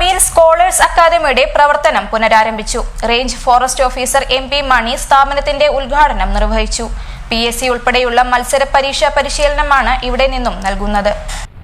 പട്ടാമ്പിയിൽ scholars അക്കാദമിയുടെ പ്രവർത്തനം പുനരാരംഭിച്ചു. Range forest officer M P Mani സ്ഥാപനത്തിന്റെ ഉദ്ഘാടനം നിർവഹിച്ചു. പി എസ് സി ഉൾപ്പെടെയുള്ള മത്സര പരീക്ഷാ പരിശീലനമാണ് ഇവിടെ നിന്നും നൽകുന്നത്.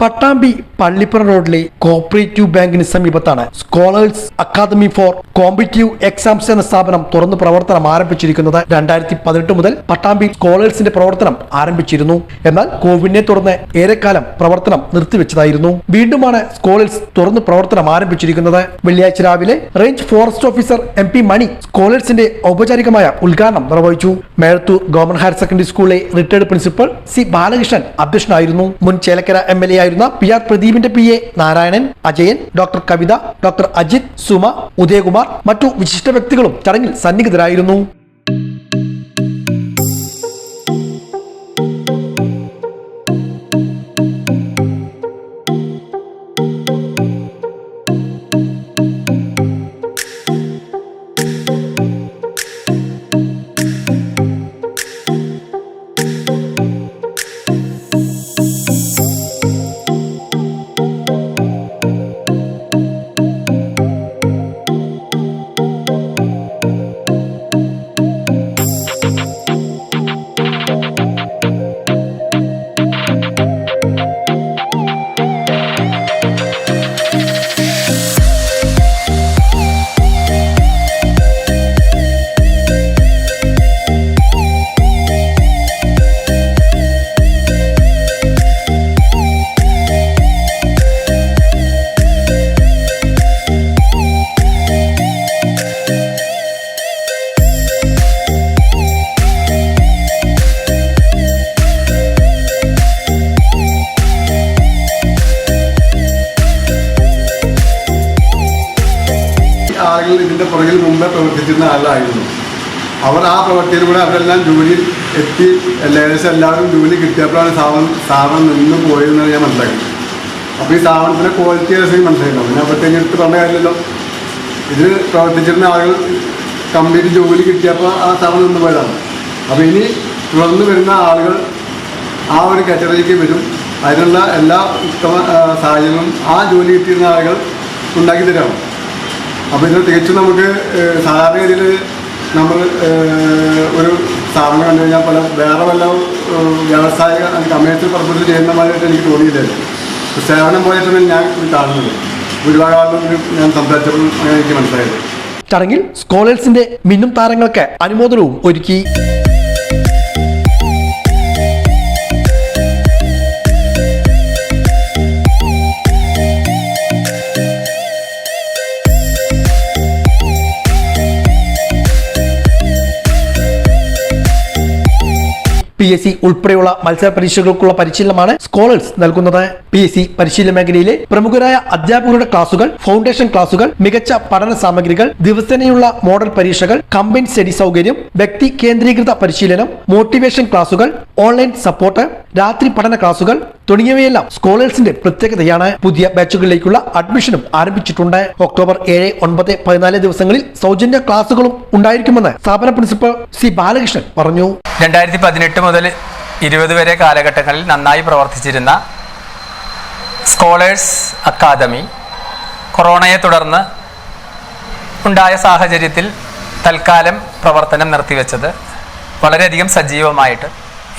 പട്ടാമ്പി പള്ളിപ്പുറം റോഡിലെ കോപ്പറേറ്റീവ് ബാങ്കിന് സമീപത്താണ് scholars academy for competitive exams എന്ന സ്ഥാപനം തുറന്ന് പ്രവർത്തനം ആരംഭിച്ചിരിക്കുന്നത് രണ്ടായിരത്തി പതിനെട്ട് മുതൽ പട്ടാമ്പി സ്കോളേഴ്സിന്റെ പ്രവർത്തനം ആരംഭിച്ചിരുന്നു. എന്നാൽ കോവിഡിനെ തുടർന്ന് ഏറെക്കാലം പ്രവർത്തനം നിർത്തിവെച്ചതായിരുന്നു. വീണ്ടുമാണ് സ്കോളേഴ്സ് തുറന്ന് പ്രവർത്തനം ആരംഭിച്ചിരിക്കുന്നത്. വെള്ളിയാഴ്ച രാവിലെ range forest officer M P Mani സ്കോളേഴ്സിന്റെ ഔപചാരികമായ ഉദ്ഘാടനം നിർവഹിച്ചു. മേഴത്തൂർ ഗവൺമെന്റ് ഹയർ സെക്കൻഡറി സ്കൂളിലെ റിട്ടയർഡ് പ്രിൻസിപ്പൽ സി ബാലകൃഷ്ണൻ അധ്യക്ഷനായിരുന്നു. മുൻ ചേലക്കര എം എൽ എ ആയിരുന്ന P R പ്രദീപിന്റെ P A Narayanan Ajayan doctor Kavitha doctor Ajith Suma Udayakumar മറ്റു വിശിഷ്ട വ്യക്തികളും ചടങ്ങിൽ സന്നിഹിതരായിരുന്നു. ഇതിന്റെ പുറകിൽ മുമ്പേ പ്രവർത്തിച്ചിരുന്ന ആളായിരുന്നു. അവർ ആ പ്രവർത്തിയിലൂടെ അവരെല്ലാം ജോലിയിൽ എത്തി. ഏകദേശം എല്ലാവരും ജോലി കിട്ടിയപ്പോഴാണ് സ്ഥാപനം സ്ഥാപനം നിന്ന് പോയതെന്നാണ് ഞാൻ മനസ്സിലാക്കി അപ്പോൾ ഈ സ്ഥാപനത്തിന്റെ ക്വാളിറ്റി ഏകദേശം മനസ്സിലാക്കണം പിന്നെ അപ്പോഴത്തേക്ക് എടുത്ത് പറഞ്ഞ കാര്യമല്ലോ ഇത് പ്രവർത്തിച്ചിരുന്ന ആളുകൾ കംപ്ലീറ്റ് ജോലി കിട്ടിയപ്പോൾ ആ സ്ഥാപനം നിന്ന് പോയതാണ്. അപ്പോൾ ഇനി തുടർന്ന് വരുന്ന ആളുകൾ ആ ഒരു കാറ്റഗറിക്ക് വരും. അതിനുള്ള എല്ലാ ഉത്തമ സാഹചര്യങ്ങളും ആ ജോലി കിട്ടിയിരുന്ന ആളുകൾ ഉണ്ടാക്കി തരാം. അപ്പോൾ ഇത് തികച്ചും നമുക്ക് സാധാരണ രീതിയിൽ നമ്മൾ ഒരു സ്ഥാപനം കണ്ടു കഴിഞ്ഞാൽ പല വേറെ വല്ല വ്യവസായ വ്യാവസായിക കമേഴ്സ്യൽ പർപ്പസിൽ മാതിരിയായിട്ട് എനിക്ക് തോന്നിയില്ലായിരുന്നു സേവനം പോയിട്ടാണ് ഞാൻ കാണുന്നത്. ചടങ്ങിൽ സ്കോളേഴ്സിന്റെ മിന്നും താരങ്ങൾക്ക് അനുമോദനവും ഒരുക്കി. പി എസ് സി ഉൾപ്പെടെയുള്ള മത്സര പരീക്ഷകൾക്കുള്ള പരിശീലനമാണ് സ്കോളേഴ്സ് നൽകുന്നത്. പി എസ് സി പരിശീലന മേഖലയിലെ പ്രമുഖരായ അധ്യാപകരുടെ ക്ലാസുകൾ ഫൗണ്ടേഷൻ ക്ലാസുകൾ മികച്ച പഠന സാമഗ്രികൾ ദിവസേനയുള്ള മോഡൽ പരീക്ഷകൾ കമ്പൈൻ സ്റ്റഡി സൗകര്യം വ്യക്തി കേന്ദ്രീകൃത പരിശീലനം മോട്ടിവേഷൻ ക്ലാസുകൾ ഓൺലൈൻ സപ്പോർട്ട് രാത്രി പഠന ക്ലാസുകൾ തുടങ്ങിയവയെല്ലാം സ്കോളേഴ്സിന്റെ പ്രത്യേകതയാണ്. പുതിയ ബാച്ചുകളിലേക്കുള്ള അഡ്മിഷനും ആരംഭിച്ചിട്ടുണ്ട്. ഒക്ടോബർ ഏഴ് ഒൻപത് പതിനാല് ദിവസങ്ങളിൽ സൗജന്യ ക്ലാസുകളും ഉണ്ടായിരിക്കുമെന്ന് സ്ഥാപന പ്രിൻസിപ്പൽ സി ബാലകൃഷ്ണൻ പറഞ്ഞു. രണ്ടായിരത്തി പതിനെട്ട് മുതൽ ഇരുപത് വരെ കാലഘട്ടങ്ങളിൽ നന്നായി പ്രവർത്തിച്ചിരുന്ന സ്കോളേഴ്സ് അക്കാദമി കൊറോണയെ തുടർന്ന് ഉണ്ടായ സാഹചര്യത്തിൽ തൽക്കാലം പ്രവർത്തനം നിർത്തിവെച്ചത് വളരെയധികം സജീവമായിട്ട്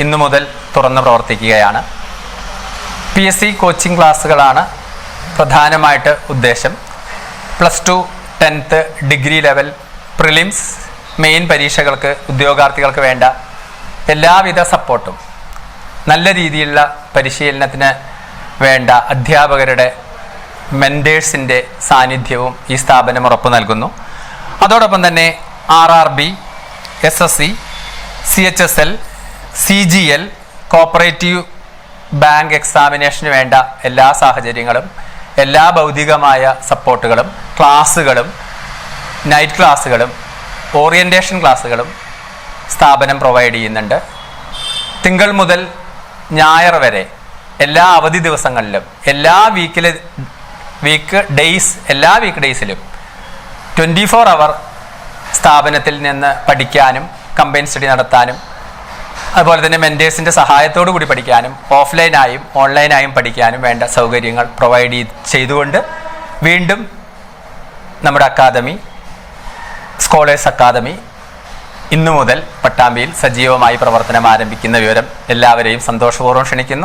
ഇന്നു മുതൽ തുറന്ന് പ്രവർത്തിക്കുകയാണ്. പി എസ് സി കോച്ചിങ് ക്ലാസ്സുകളാണ് പ്രധാനമായിട്ട് ഉദ്ദേശം. Plus two tenth degree level prelims main പരീക്ഷകൾക്ക് ഉദ്യോഗാർത്ഥികൾക്ക് വേണ്ട എല്ലാവിധ സപ്പോർട്ടും. നല്ല രീതിയിലുള്ള പരിശീലനത്തിന് വേണ്ട അധ്യാപകരുടെ മെന്റേഴ്സിന്റെ സാന്നിധ്യവും ഈ സ്ഥാപനം ഉറപ്പു നൽകുന്നു. അതോടൊപ്പം തന്നെ R R B S S C C H S L C G L cooperative bank എക്സാമിനേഷന് വേണ്ട എല്ലാ സാഹചര്യങ്ങളും എല്ലാ ഭൗതികമായ സപ്പോർട്ടുകളും ക്ലാസ്സുകളും നൈറ്റ് ക്ലാസ്സുകളും ഓറിയന്റേഷൻ ക്ലാസ്സുകളും സ്ഥാപനം പ്രൊവൈഡ് ചെയ്യുന്നുണ്ട്. തിങ്കൾ മുതൽ ഞായർ വരെ എല്ലാ അവധി ദിവസങ്ങളിലും എല്ലാ വീക്കിലെ വീക്ക് ഡേയ്സ് എല്ലാ വീക്ക് ഡേയ്സിലും ട്വന്റി ഫോർ അവർ സ്ഥാപനത്തിൽ നിന്ന് പഠിക്കാനും കമ്പൈൻ സ്റ്റഡി നടത്താനും അതുപോലെ തന്നെ മെന്റേഴ്സിന്റെ സഹായത്തോടു കൂടി പഠിക്കാനും ഓഫ്ലൈനായും ഓൺലൈനായും പഠിക്കാനും വേണ്ട സൗകര്യങ്ങൾ പ്രൊവൈഡ് ചെയ്തുകൊണ്ട് വീണ്ടും നമ്മുടെ അക്കാദമി സ്കോളേഴ്സ് അക്കാദമി ഇന്നു മുതൽ പട്ടാമ്പിയിൽ സജീവമായി പ്രവർത്തനം ആരംഭിക്കുന്ന വിവരം എല്ലാവരെയും സന്തോഷപൂർവം ക്ഷണിക്കുന്നു.